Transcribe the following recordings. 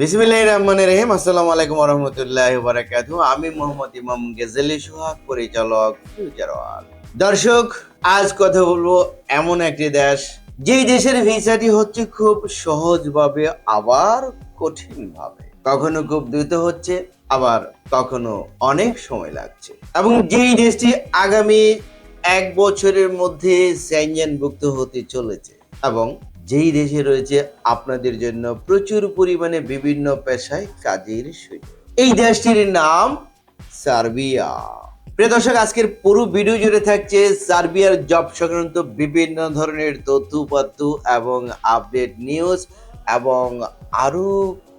বিসমিল্লাহ রহমান রহিম। আসসালামু আলাইকুম রহমতুল্লাহ বারাকাতু আমি মোহাম্মদ ইমাম গেজেলি সোহাগ, পরিচালক ফিউচার দর্শক, আজ কথা বলব এমন একটি দেশ, যেই দেশের ভিসাটি হচ্ছে খুব সহজভাবে, আবার কঠিন ভাবে কখনো খুব দ্রুত হচ্ছে, আবার কখনো অনেক সময় লাগছে। এবং যেই দেশটি আগামী এক বছরের মধ্যে স্যাঞ্জনভুক্ত হতে চলেছে, এবং যেই দেশে রয়েছে, আপনাদের জন্য প্রচুর পরিমাণে বিভিন্ন পেশায় কাজের সুযোগ। এই দেশটির নাম সার্বিয়া। প্রিয় দর্শক, আজকের পুরো ভিডিও জুড়ে থাকছে সার্বিয়ার জব সংক্রান্ত বিভিন্ন ধরনের তথ্যপাত্য এবং আপডেট নিউজ এবং আরও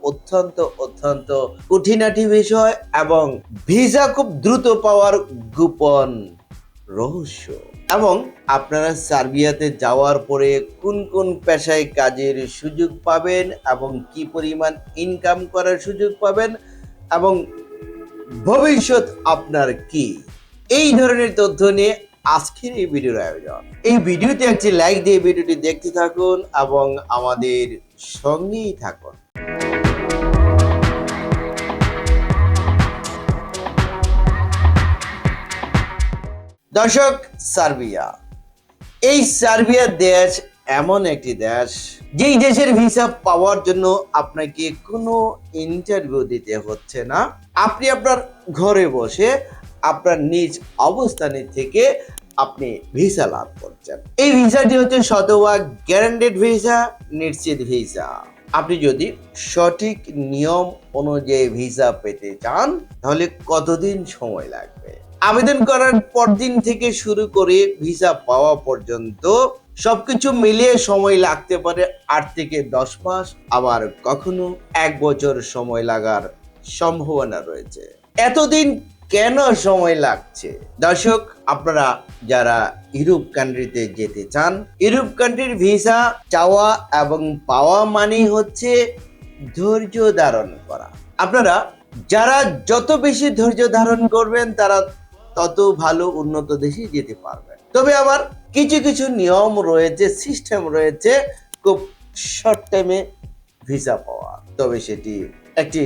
অত্যন্ত অত্যন্ত কঠিনাটি বিষয় এবং ভিসা খুব দ্রুত পাওয়ার গোপন রহস্য। এবং আপনারা সার্বিয়াতে যাওয়ার পরে কোন কোন পেশায় কাজের সুযোগ পাবেন এবং কি পরিমাণ ইনকাম করার সুযোগ পাবেন এবং ভবিষ্যৎ আপনার কি? এই ধরনের তথ্য নিয়ে আজকের এই ভিডিওর আয়োজন। এই ভিডিওতে একটি লাইক দিয়ে ভিডিওটি দেখতে থাকুন এবং আমাদের সঙ্গেই থাকুন। দর্শক, সার্বিয়া। এই সার্বিয়া দেশ এমন একটি দেশ, যেই দেশের ভিসা পাওয়ার জন্য আপনাকে কোনো ইন্টারভিউ দিতে হচ্ছে না। আপনি আপনার ঘরে বসে আপনার নিজ অবস্থানে থেকে আপনি ভিসা লাভ করছেন। এই ভিসাটি হচ্ছে শতভাগ গ্যারান্টেড ভিসা নিশ্চিত ভিসা আপনি যদি সঠিক নিয়ম অনুযায়ী ভিসা পেতে চান, তাহলে কতদিন সময় লাগবে? আবেদন করার পর দিন থেকে শুরু করে ভিসা পাওয়া পর্যন্ত সবকিছু মিলিয়ে সময় লাগতে পারে আট থেকে দশ মাস। আবার কখনো এক বছর সময় লাগার সম্ভাবনা রয়েছে। এতদিন কেন সময় লাগছে? দর্শক, আপনারা যারা ইউরোপ কান্ট্রিতে যেতে চান, ইউরোপ কান্ট্রির ভিসা, চাওয়া এবং পাওয়া মানেই হচ্ছে ধৈর্য ধারণ করা। আপনারা যারা যত বেশি ধৈর্য ধারণ করবেন, তারা তত ভালো উন্নত দেশে যেতে পারবেন। তবে আবার কিছু কিছু নিয়ম রয়েছে সিস্টেম রয়েছে, খুব শর্ট টাইমে ভিসা পাওয়া। তবে সেটি একটি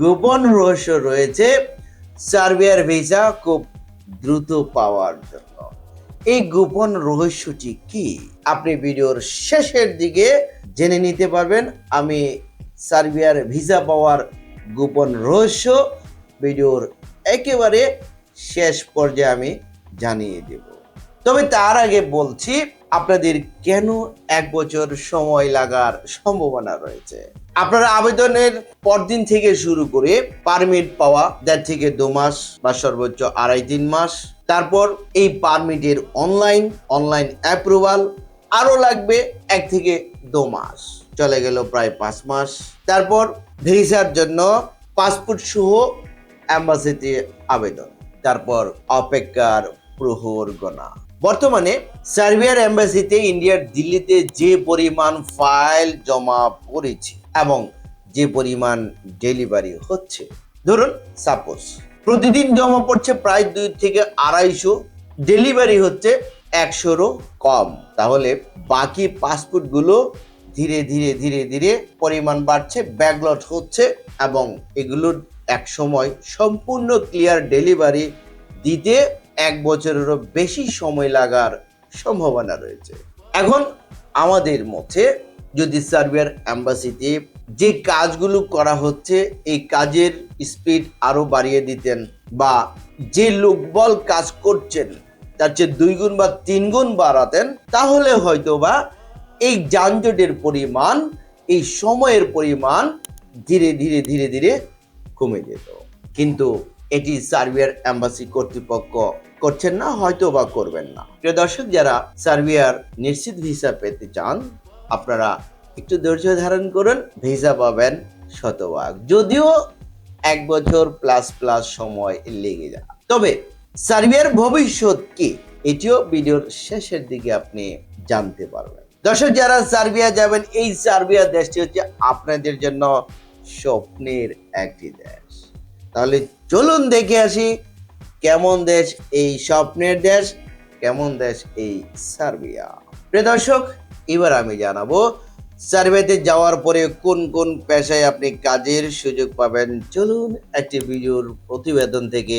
গোপন রহস্য রয়েছে। সার্বিয়ার ভিসা খুব দ্রুত পাওয়ার জন্য। এই গোপন রহস্যটি কি? আপনি ভিডিওর শেষের দিকে জেনে নিতে পারবেন, আমি সার্বিয়ার ভিসা পাওয়ার গোপন রহস্য ভিডিওর একেবারে শেষ পর্যায়ে আমি জানিয়ে দেব। তবে তার আগে বলছি, আপনাদের কেন এক বছর সময় লাগার সম্ভাবনা রয়েছে? আপনারা আবেদনের পরদিন থেকে শুরু করে পারমিট পাওয়া, দেড় থেকে দু মাস বা সর্বোচ্চ আড়াই তিন মাস, তারপর এই পারমিটের অনলাইন অনলাইন অ্যাপ্রুভাল আরও লাগবে এক থেকে দু মাস। চলে গেল প্রায় পাঁচ মাস। তারপর ভিসার জন্য পাসপোর্ট সহ অ্যাম্বাসিতে আবেদন। তারপর অপেক্ষার প্রহর গণা বর্তমানে সার্বিয়ার এম্বাসিতে ইন্ডিয়ার দিল্লিতে যে পরিমাণ ফাইল জমা পড়েছে এবং যে পরিমাণ ডেলিভারি হচ্ছে, ধরুন সাপোজ প্রতিদিন জমা পড়ছে প্রায় দুই থেকে আড়াইশো, ডেলিভারি হচ্ছে একশোরও কম। তাহলে বাকি পাসপোর্টগুলো ধীরে ধীরে ধীরে ধীরে পরিমাণ বাড়ছে ব্যাকলট হচ্ছে এবং এগুলোর এক সময় সম্পূর্ণ ক্লিয়ার ডেলিভারি দিতে এক বছরেরও বেশি সময় লাগার সম্ভাবনা রয়েছে। এখন আমাদের মধ্যে যদি সার্বিয়ার অ্যাম্বাসিতে যে কাজগুলো করা হচ্ছে, এই কাজের স্পিড আরও বাড়িয়ে দিতেন বা যে লোকবল কাজ করছেন, তার চেয়ে দুই গুণ বা তিন গুণ বাড়াতেন, তাহলে হয়তো বা এই যানজটের পরিমাণ, এই সময়ের পরিমাণ ধীরে ধীরে ধীরে ধীরে কমে যেত। কিন্তু এটি সার্বিয়ার এম্বাসি কর্তৃপক্ষ করছেন না হয়তো বা করবেন না। প্রিয় দর্শক, যারা সার্বিয়ার নিশ্চিত ভিসা পেতে চান, আপনারা একটু ধৈর্য ধারণ করুন, ভিসা পাবেন শতভাগ। যদিও এক বছর প্লাস প্লাস সময় লেগে যায়। তবে সার্বিয়ার ভবিষ্যৎ কি, এটিও ভিডিওর শেষের দিকে আপনি জানতে পারবেন। দর্শক, যারা সার্বিয়া যাবেন, এই সার্বিয়া দেশটি হচ্ছে আপনাদের জন্য স্বপ্নের একটি দেশ। তাহলে চলুন দেখে আসি কেমন দেশ এই স্বপ্নের দেশ? কেমন দেশ এই সার্বিয়া? প্রিয় দর্শক, এবার আমি জানাব সার্ভেতে যাওয়ার পরে কোন কোন পেশায় আপনি কাজের সুযোগ পাবেন? চলুন একটি ভিডিওর প্রতিবেদন থেকে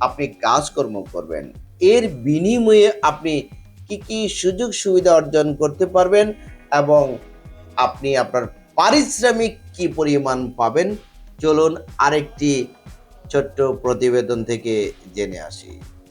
আপনি কাজকর্ম করবেন। এর বিনিময়ে আপনি কি কি সুযোগ সুবিধা অর্জন করতে পারবেন এবং আপনি আপনার পারিশ্রমিক কি পরিমাণ পাবেন? চলুন আরেকটি ছোট্ট প্রতিবেদন থেকে জেনে আসি।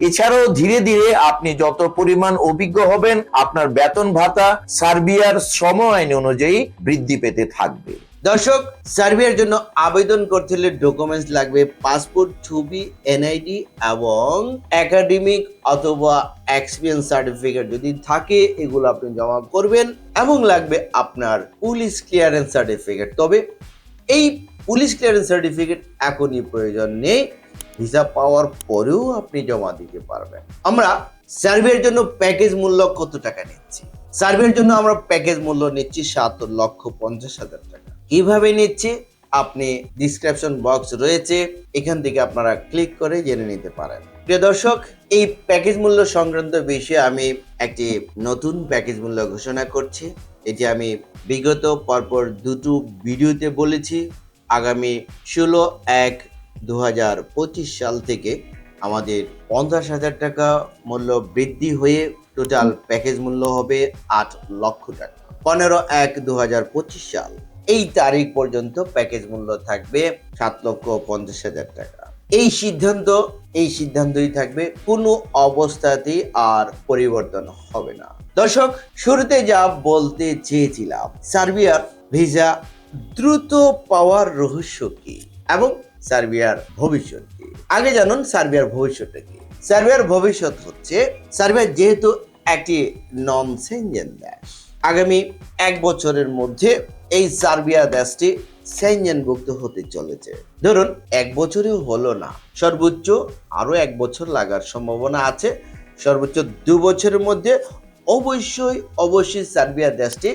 এছাড়াও ধীরে ধীরে আপনি যত পরিমাণ অভিজ্ঞ হবেন, আপনার বেতন ভাতা সার্বিয়ার শ্রম আইন অনুযায়ী বৃদ্ধি পেতে থাকবে। দর্শক, সার্বিয়ার জন্য আবেদন করতে হলে ডকুমেন্টস লাগবে পাসপোর্ট ছবি এনআইডি এবং একাডেমিক অথবা এক্সপিরিয়েন্স সার্টিফিকেট যদি থাকে, এগুলো আপনি জমা করবেন এবং লাগবে আপনার পুলিশ ক্লিয়ারেন্স সার্টিফিকেট তবে এই পুলিশ ক্লিয়ারেন্স সার্টিফিকেট এখনই প্রয়োজন নেই। ভিসা পাওয়ার পরেও আপনি জমা দিতে পারবেন। আমরা সার্ভের জন্য প্যাকেজ মূল্য কত টাকা নিচ্ছি? সার্ভের জন্য আমরা প্যাকেজ মূল্য নিচ্ছি সাত লক্ষ পঞ্চাশ হাজার টাকা। কীভাবে নিচ্ছি? আপনি ডিসক্রিপশন বক্স রয়েছে। এখান থেকে আপনারা ক্লিক করে জেনে নিতে পারেন। প্রিয় দর্শক, এই প্যাকেজ মূল্য সংক্রান্ত বিষয়ে আমি একটি নতুন প্যাকেজ মূল্য ঘোষণা করছি। এটি আমি বিগত পরপর দুটো ভিডিওতে বলেছি। আগামী ষোলো এক দু হাজার পঁচিশ সাল থেকে আমাদের পঞ্চাশ হাজার টাকা মূল্য বৃদ্ধি হয়ে টোটাল প্যাকেজ মূল্য হবে আট লক্ষ টাকা। পনেরো এক দু হাজার পঁচিশ সাল, এই তারিখ পর্যন্ত প্যাকেজ মূল্য থাকবে সাত লক্ষ পঞ্চাশ হাজার টাকা। এই সিদ্ধান্ত, এই সিদ্ধান্তই থাকবে কোনো অবস্থাতেই আর পরিবর্তন হবে না। দর্শক, শুরুতে যা বলতে চেয়েছিলাম, সার্বিয়ার ভিসা দ্রুত পাওয়ার রহস্য কি এবং সার্বিয়ার ভবিষ্যৎ কি? আগে জানুন সার্বিয়ার ভবিষ্যৎটা কি? সার্বিয়ার ভবিষ্যৎ হচ্ছে, সার্বিয়া যেহেতু একটি নন সেঞ্জেন দেশ, আগামী এক বছরের মধ্যে এই সার্বিয়া দেশটি সেঞ্জেনভুক্ত হতে চলেছে। ধরুন, এক বছরেও হলো না। সর্বোচ্চ আরও এক বছর লাগার সম্ভাবনা আছে। সর্বোচ্চ দু বছরের মধ্যে অবশ্যই অবশ্যই সার্বিয়া দেশটি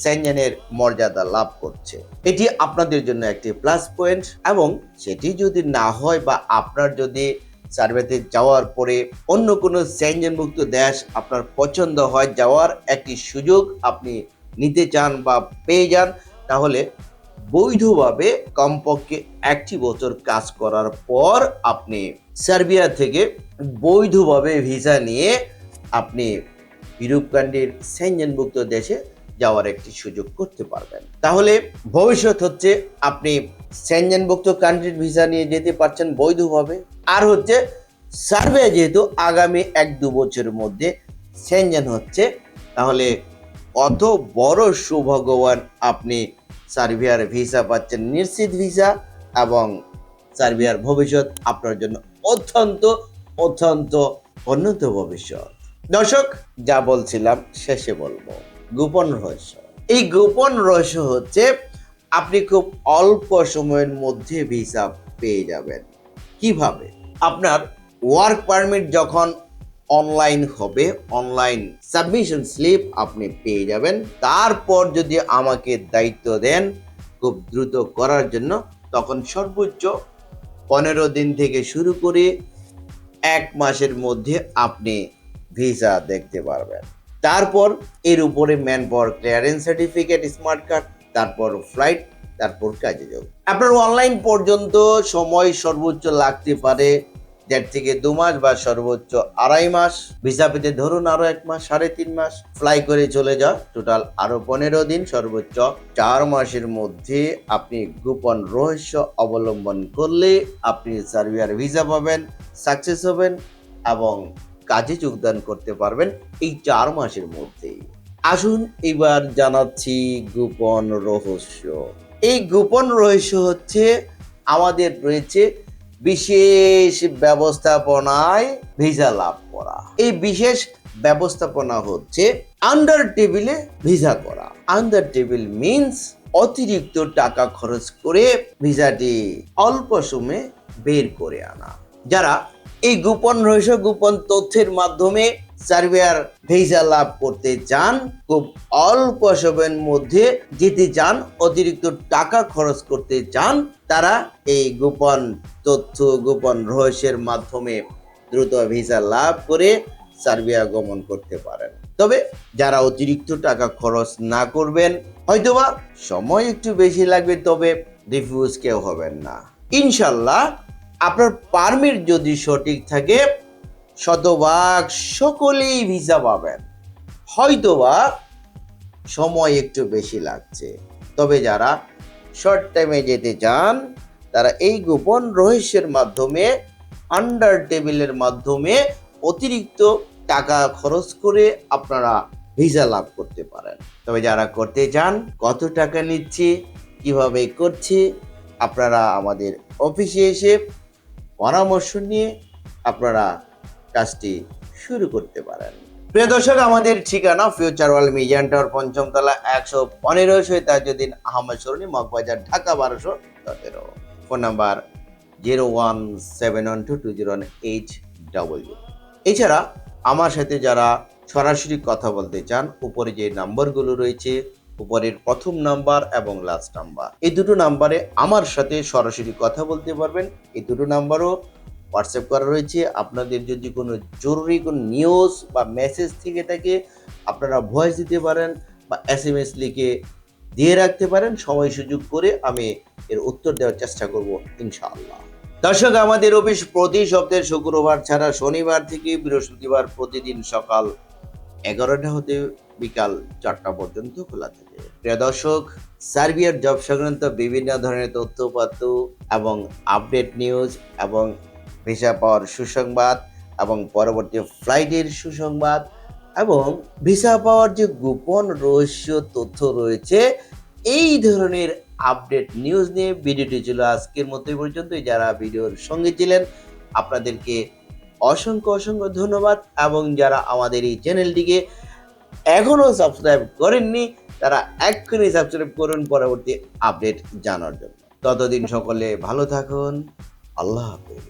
সেঞ্জেনের মর্যাদা লাভ করছে। এটি আপনাদের জন্য একটি প্লাস পয়েন্ট এবং সেটি যদি না হয় বা আপনার যদি সার্ভেতে যাওয়ার পরে অন্য কোনো সেঞ্জনমুক্ত দেশ আপনার পছন্দ হয় যাওয়ার একটি সুযোগ আপনি নিতে চান বা পেয়ে যান, তাহলে বৈধভাবে কমপক্ষে একটি বছর কাজ করার পর আপনি সার্বিয়া থেকে বৈধভাবে ভিসা নিয়ে আপনি ইউরোপ কান্ট্রির দেশে যাওয়ার একটি সুযোগ করতে পারবেন। তাহলে ভবিষ্যৎ হচ্ছে আপনি সেঞ্জনভুক্ত কান্ট্রির ভিসা নিয়ে যেতে পারছেন বৈধভাবে। আর হচ্ছে সার্ভে যেহেতু আগামী এক দু বছরের মধ্যে সেঞ্জন হচ্ছে, তাহলে অত বড় সৌভাগ্যবান আপনি সার্বিয়ার ভিসা পাচ্ছেন, নিশ্চিত ভিসা এবং সার্বিয়ার ভবিষ্যৎ আপনার জন্য অত্যন্ত অত্যন্ত উন্নত ভবিষ্যৎ। দর্শক, যা বলছিলাম, শেষে বলব। গোপন রহস্য। এই গোপন রহস্য হচ্ছে আপনি খুব অল্প সময়ের মধ্যে ভিসা পেয়ে যাবেন। কীভাবে? আপনার ওয়ার্ক পারমিট যখন অনলাইন হবে অনলাইন সাবমিশন স্লিপ আপনি পেয়ে যাবেন। তারপর যদি আমাকে দায়িত্ব দেন খুব দ্রুত করার জন্য, তখন সর্বোচ্চ পনেরো দিন থেকে শুরু করে এক মাসের মধ্যে আপনি ভিসা দেখতে পারবেন। তারপর এর উপরে manpower clearance certificate, smart card, তারপর ফ্লাইট, তারপর কাজে যাও। আপনার অনলাইন পর্যন্ত সময় সর্বোচ্চ লাগতে পারে দেড় থেকে দু মাস বা সর্বোচ্চ আড়াই মাস। ভিসা পেতে ধরুন আরও এক মাস, সাড়ে তিন মাস। ফ্লাই করে চলে যাও। টোটাল আরও পনেরো দিন সর্বোচ্চ চার মাসের মধ্যে আপনি গোপন রহস্য অবলম্বন করলে আপনি সার্বিয়ার ভিসা পাবেন, সাকসেস হবেন এবং কাজে যোগদান করতে পারবেন এই চার মাসের মধ্যেই। আসুন এবার জানাচ্ছি গোপন রহস্য। এই গোপন রহস্য হচ্ছে আমাদের রয়েছে বিশেষ ব্যবস্থাপনায় ভিসা লাভ করা। এই বিশেষ ব্যবস্থাপনা হচ্ছে আন্ডার টেবিলে ভিসা করা। আন্ডার টেবিল মিন্স অতিরিক্ত টাকা খরচ করে ভিসাটি অল্প সময়ে বের করে আনা। যারা এই গোপন রহস্য, গোপন তথ্যের মাধ্যমে সার্বিয়ার ভিসা লাভ করতে চান। খুব অল্প সময়ের মধ্যে যেতে চান, অতিরিক্ত টাকা খরচ করতে চান, তারা এই গোপন তথ্য, গোপন রহস্যের মাধ্যমে দ্রুত ভিসা লাভ করে সার্বিয়া গমন করতে পারেন। তবে যারা অতিরিক্ত টাকা খরচ না করবেন, হয়তোবা সময় একটু বেশি লাগবে, তবে রিফিউজ কেউ হবেন না। ইনশাল্লাহ আপনার পারমিট যদি সঠিক থাকে, শতভাগ সকলেই ভিসা পাবেন। হয়তোবা সময় একটু বেশি লাগছে। তবে যারা শর্ট টাইমে যেতে চান, তারা এই গোপন রহস্যের মাধ্যমে আন্ডার টেবিলের মাধ্যমে অতিরিক্ত টাকা খরচ করে আপনারা ভিসা লাভ করতে পারেন। তবে যারা করতে চান, কত টাকা নিচ্ছে, কীভাবে করছে, আপনারা আমাদের অফিসে এসে পরামর্শ নিয়ে আপনারা কাজটি শুরু করতে পারেন। প্রিয় দর্শক, আমাদের ঠিকানা ফিউচার ওয়াল মিজান টাওয়ার পঞ্চম তলা একশো পনেরো তাজুদ্দিন আহমদ সরণি, মগবাজার, ঢাকা বারোশো সতেরো। Phone number zero one seven one two two zero one eight double zero. এছাড়া আমার সাথে যারা সরাসরি কথা বলতে চান, উপরে যে নাম্বারগুলো রয়েছে উপরের প্রথম নাম্বার এবং লাস্ট নাম্বার। এই দুটো নাম্বারে আমার সাথে সরাসরি কথা বলতে পারবেন। এই দুটো নাম্বারও হোয়াটসঅ্যাপ করা রয়েছে। আপনাদের যদি কোনো জরুরি কোনো নিউজ বা মেসেজ থেকে থাকে, আপনারা ভয়েস দিতে পারেন বা এস এম এস লিখে দিয়ে রাখতে পারেন। সময় সুযোগ করে আমি এর উত্তর দেওয়ার চেষ্টা করব ইনশাআল্লাহ। দর্শক, আমাদের অফিস প্রতি সপ্তাহে শুক্রবার ছাড়া শনিবার থেকে বৃহস্পতিবার প্রতিদিন সকাল এগারোটা হতে বিকাল চারটা পর্যন্ত খোলা থাকে। প্রিয় দর্শক, সার্বিয়ার জব সংক্রান্ত বিভিন্ন ধরনের তথ্যপাত্র এবং আপডেট নিউজ এবং ভিসা পাওয়ার সুসংবাদ এবং পরবর্তী ফ্লাইটের সুসংবাদ এবং ভিসা পাওয়ার যে গোপন রহস্য তথ্য রয়েছে, এই ধরনের আপডেট নিউজ নিয়ে ভিডিওটি ছিল আজকের মতো পর্যন্তই। যারা ভিডিওর সঙ্গে ছিলেন, আপনাদেরকে অসংখ্য অসংখ্য ধন্যবাদ এবং যারা আমাদের এই চ্যানেলটিকে এখনও সাবস্ক্রাইব করেননি, তারা এক্ষুনি সাবস্ক্রাইব করুন পরবর্তী আপডেট জানার জন্য। ততদিন সকলে ভালো থাকুন, আল্লাহ হাফিজ।